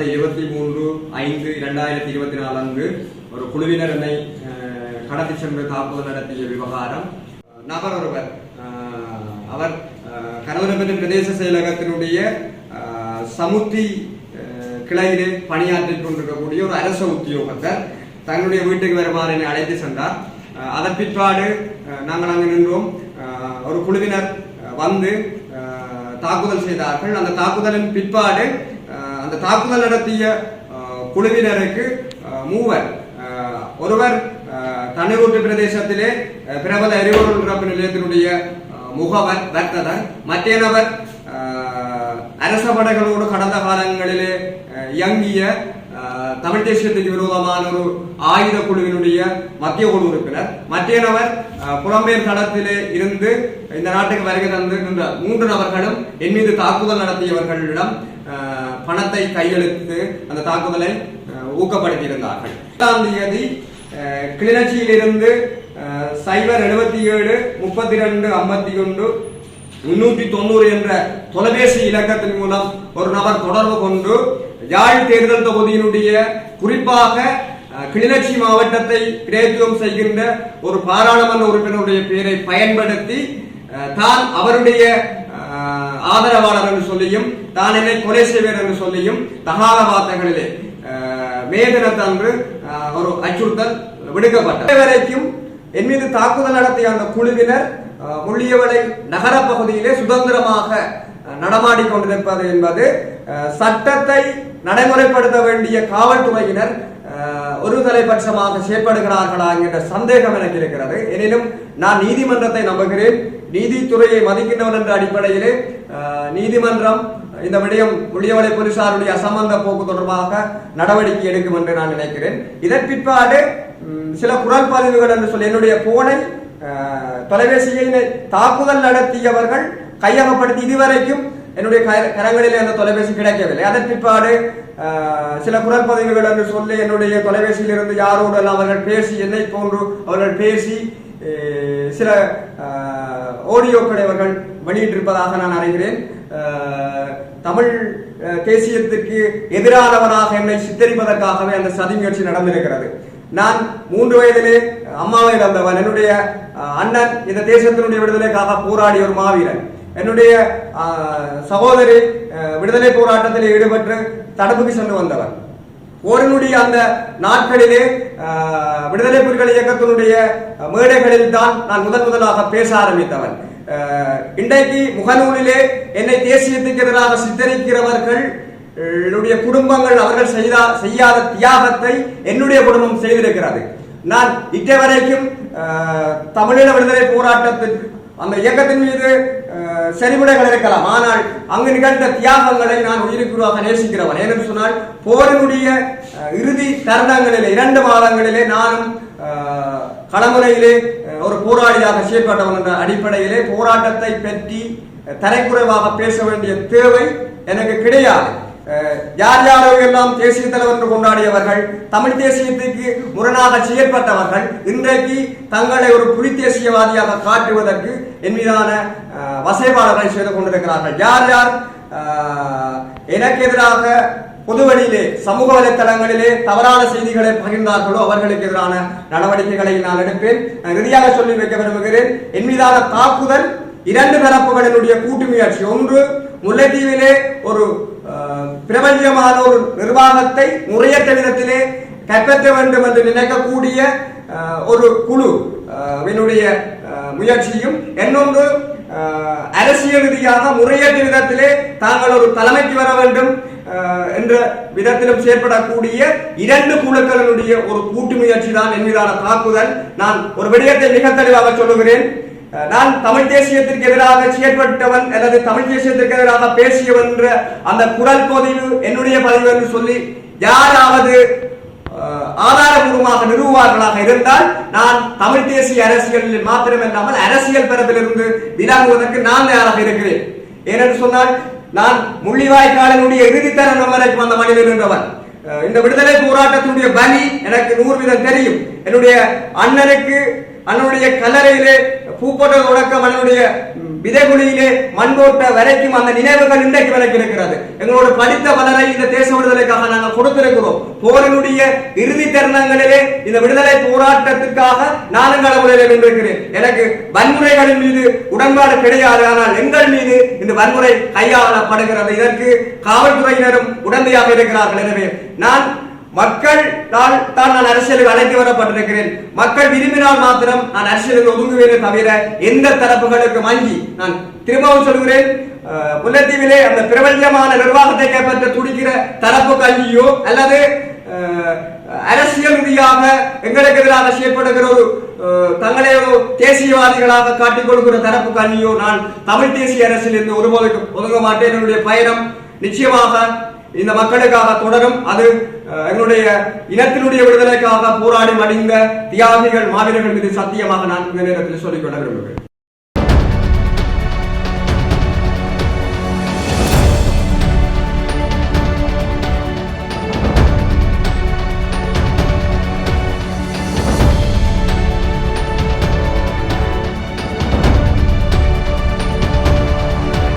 கடந்த இருபத்தி மூன்று ஐந்து இரண்டாயிரத்தி இருபத்தி நாலு அன்று ஒரு குழுவினர் என்னை கடத்தி சென்று தாக்குதல் நடத்திய விவகாரம். நபர் ஒருவர் அவர் அஹ், பிரதேச செயலகத்தினுடைய சமுத்தி கிளையிலே பணியாற்றிக் கொண்டிருக்கக்கூடிய ஒரு அரச உத்தியோகத்தர் தங்களுடைய வீட்டுக்கு வருமாறு என்னை அழைத்து சென்றார். அதன் பிற்பாடு நாங்கள் அங்கு நின்றோம். ஒரு குழுவினர் வந்து தாக்குதல் செய்தார்கள். அந்த தாக்குதலின் பிற்பாடு அந்த தாக்குதல் நடத்திய குழுவினருக்கு மூவர் ஒருவர் தனிரூட்டு பிரதேசத்திலே பிரபல எரிபொருள் நிரப்பு நிலையத்தினுடைய முகவர் வர்த்தகர் மற்ற நபர் அரச படைகளோடு கடந்த காலங்களிலே இயங்கிய தமிழ் தேசியத்துக்கு விரோதமான ஒரு ஆயுத குழுவினுடைய மத்திய குழு உறுப்பினர் மற்ற நபர் புலம்பெயர் தளத்திலே இருந்து இந்த நாட்டுக்கு வருகை தந்து நின்ற மூன்று நபர்களும் என் மீது தாக்குதல் நடத்தியவர்களிடம் பணத்தை கையெழுத்து அந்த தாக்குதலை ஊக்கப்படுத்தியிருந்தார்கள். எட்டாம் தேதி கிளிநொச்சியிலிருந்து சைபர் எழுபத்தி ஏழு முப்பத்தி ரெண்டு ஐம்பத்தி ஒன்று முன்னூற்றி தொண்ணூறு என்ற தொலைபேசி இலக்கத்தின் மூலம் ஒரு நபர் தொடர்பு கொண்டு யாழ் தேர்தல் தொகுதியினுடைய குறிப்பாக கிளிநொச்சி மாவட்டத்தை பிரேத்துவம் செய்கின்ற ஒரு பாராளுமன்ற உறுப்பினருடைய பெயரை பயன்படுத்தி தான் அவருடைய ஆதரவாளர் என்று சொல்லியும் தான் என்னை கொலை செய்வேன் என்று சொல்லியும் தகாத வார்த்தைகளிலே மே தினத்தன்று ஒரு அச்சுறுத்தல் விடுக்கப்பட்டது. வரைக்கும் என் மீது தாக்குதல் நடத்திய அந்த குழுவினர் முள்ளியவளை நகர பகுதியிலே சுதந்திரமாக நடமாடி கொண்டிருப்பது என்பது சட்டத்தை நடைமுறைப்படுத்த வேண்டிய காவல்துறையினர் ஒரு தலைபட்சமாக செயற்படுகிறார்களா என்ற சந்தேகம் எனக்கு இருக்கிறது. எனினும் நான் நீதிமன்றத்தை நம்புகிறேன். நீதித்துறையை மதிக்கின்றவன் என்ற அடிப்படையிலே நீதிமன்றம் இந்த விடயம் முள்ளியவளை போலீசாருடைய அசம்பந்த போக்கு தொடர்பாக நடவடிக்கை எடுக்கும் என்று நான் நினைக்கிறேன். இதன் பிற்பாடு சில குரல் பதிவுகள் என்று சொல்லி என்னுடைய போனை தொலைபேசியை தாக்குதல் நடத்தியவர்கள் கையகப்படுத்தி இதுவரைக்கும் என்னுடைய கர- கரங்களிலே அந்த தொலைபேசி கிடைக்கவில்லை. அதன் பிற்பாடு சில குரல் பதிவுகள் என்று சொல்லி என்னுடைய தொலைபேசியில் இருந்து யாரோடு அவர்கள் பேசி என்னை போன்று அவர்கள் பேசி சில ஆடியோக்களை அவர்கள் வெளியிட்டிருப்பதாக நான் அறிகிறேன். தமிழ் தேசியத்திற்கு எதிரானவனாக என்னை சித்தரிப்பதற்காகவே அந்த சதி முயற்சி நடந்திருக்கிறது. நான் மூன்று வயதிலே அம்மாவை இழந்தவன். என்னுடைய அண்ணன் இந்த தேசத்தினுடைய விடுதலைக்காக போராடிய ஒரு மாவீரன். என்னுடைய சகோதரி விடுதலை போராட்டத்தில் ஈடுபட்டு தடுப்புக்கு சென்று வந்தவர் போரினுடைய அந்த நாட்களிலே விடுதலை புலிகள் இயக்கத்தினுடைய மேடைகளில் தான் நான் முதன் முதலாக பேச ஆரம்பித்தவன். அஹ், இன்றைக்கு முகநூலிலே என்னை தேசியத்துக்கு எதிராக சித்தரிக்கிறவர்கள் குடும்பங்கள் அவர்கள் செய்தா செய்யாத தியாகத்தை என்னுடைய குடும்பம் செய்திருக்கிறது. நான் இட்ட வரைக்கும் தமிழீழ விடுதலை போராட்டத்திற்கு அந்த இயக்கத்தின் மீது செறிவுடைகள் இருக்கலாம். ஆனால் அங்கு நிகழ்ந்த தியாகங்களை நான் உயிருக்குருவாக நேசிக்கிறவன். ஏனென்று சொன்னால் போரினுடைய இறுதி தருணங்களிலே இரண்டு மாதங்களிலே நானும் களமுறையிலே ஒரு போராளியாக செயல்பட்டவன் என்ற அடிப்படையிலே போராட்டத்தை பற்றி தரைக்குறைவாக பேச வேண்டிய தேவை எனக்கு கிடையாது. யார் யாரோ எல்லாம் தேசிய தலைவர் என்று கொண்டாடியவர்கள் தமிழ் தேசியத்துக்கு முரணாக செயற்பட்டவர்கள் இன்றைக்கு தங்களை ஒரு புலி தேசியவாதியாக காட்டுவதற்கு என் மீதான அஹ், வசைபாடுகளை செய்து கொண்டிருக்கிறார்கள். யார் யார்? எனக்கு எதிராக பொதுவெளியிலே சமூக வலைத்தளங்களிலே தவறான செய்திகளை பகிர்ந்தார்களோ அவர்களுக்கு எதிரான நடவடிக்கைகளை நான் எடுப்பேன். நான் இறுதியாக சொல்லி வைக்க விரும்புகிறேன் என் மீதான தாக்குதல் இரண்டு தரப்புகளினுடைய கூட்டு முயற்சி. ஒன்று முல்லைத்தீவிலே ஒரு பிரபஞ்சமான ஒரு நிர்வாகத்தை முறையற்ற விதத்திலே கைப்பற்ற வேண்டும் என்று நினைக்கக்கூடிய ஒரு குழு என்னுடைய முயற்சியும் இன்னொன்று அரசியல் ரீதியாக முறையற்ற விதத்திலே தாங்கள் ஒரு தலைமைக்கு வர வேண்டும் என்ற விதத்திலும் செயற்படக்கூடிய இரண்டு குழுக்களினுடைய ஒரு கூட்டு முயற்சி தான் என் மீதான தாக்குதல். நான் ஒரு விடயத்தை மிக தெளிவாக சொல்லுகிறேன். நான் தமிழ் தேசியத்திற்கு எதிராக செயற்பட்டவன் அல்லது தமிழ் தேசியத்திற்கு எதிராக பேசியவன் என்ற அந்த குரல் பதிவு என்னுடைய பதிவு என்று சொல்லி யாராவது ஆதாரபூர்வமாக நிறுவுவார்களாக இருந்தால் நான் தமிழ் தேசிய அரசியலில் மாத்திரமில்லாமல் அரசியல் பரப்பிலிருந்து விலகுவதற்கு நான் தயாராக இருக்கிறேன். ஏனென்று சொன்னால் நான் முள்ளிவாய்க்காலனுடைய இறுதி தருணம் வரைக்கும் அந்த மனிதன் என்றவன் இந்த விடுதலை போராட்டத்தினுடைய பலி எனக்கு நூறு வீதம் தெரியும். என்னுடைய அண்ணனுக்கு அதனுடைய கல்லறையிலே பூப்போட்ட தொடக்கம் அதனுடைய விதைகுழியிலே மண் போட்ட வரைக்கும் அந்த நினைவுகள் இன்றைக்கு வரைக்கும் இருக்கிறது எங்களோட படித்த பலரை இந்த தேச விடுதலைக்காக நாங்கள் கொடுத்திருக்கிறோம். போரினுடைய இறுதி தருணங்களிலே இந்த விடுதலை போராட்டத்துக்காக நானும் கடவுளிலே நின்றிருக்கிறேன். எனக்கு வன்முறைகளின் மீது உடன்பாடு கிடையாது. ஆனால் எங்கள் மீது இந்த வன்முறை கையாளப்படுகிறது. இதற்கு காவல்துறையினரும் உடந்தையாக இருக்கிறார்கள். எனவே நான் மக்கள் தான் தான் நான் அரசியலுக்கு அழைத்து வரப்பட்டிருக்கிறேன். மக்கள் விரும்பினால் மாத்திரம் நான் அரசியலுக்கு ஒதுங்குவேனே தவிர எந்த தரப்புகளுக்கு மஞ்சி நான் திரும்பவும் சொல்கிறேன் முல்லைத்தீவிலே அந்த பிரபஞ்சமான நிர்வாகத்தை கைப்பற்ற துடிக்கிற தரப்பு கல்வியோ அல்லது அரசியல் ரீதியாக எங்களுக்கு எதிராக செயற்படுகிற ஒரு தங்களை ஒரு தேசியவாதிகளாக காட்டிக் கொடுக்கிற தரப்பு கல்வியோ நான் தமிழ் தேசிய அரசியல் இருந்து ஒருபோதும் ஒதுங்க மாட்டேன். என்னுடைய பயணம் நிச்சயமாக இந்த மக்களுக்காக தொடரும். அது எங்களுடைய இனத்தினுடைய விடுதலைக்காக போராடி மடிந்த தியாகிகள் மாவீரர்கள் மீது சத்தியமாக நான் இந்த நேரத்தில் சொல்லிக்கொள்ள விரும்புகிறேன்.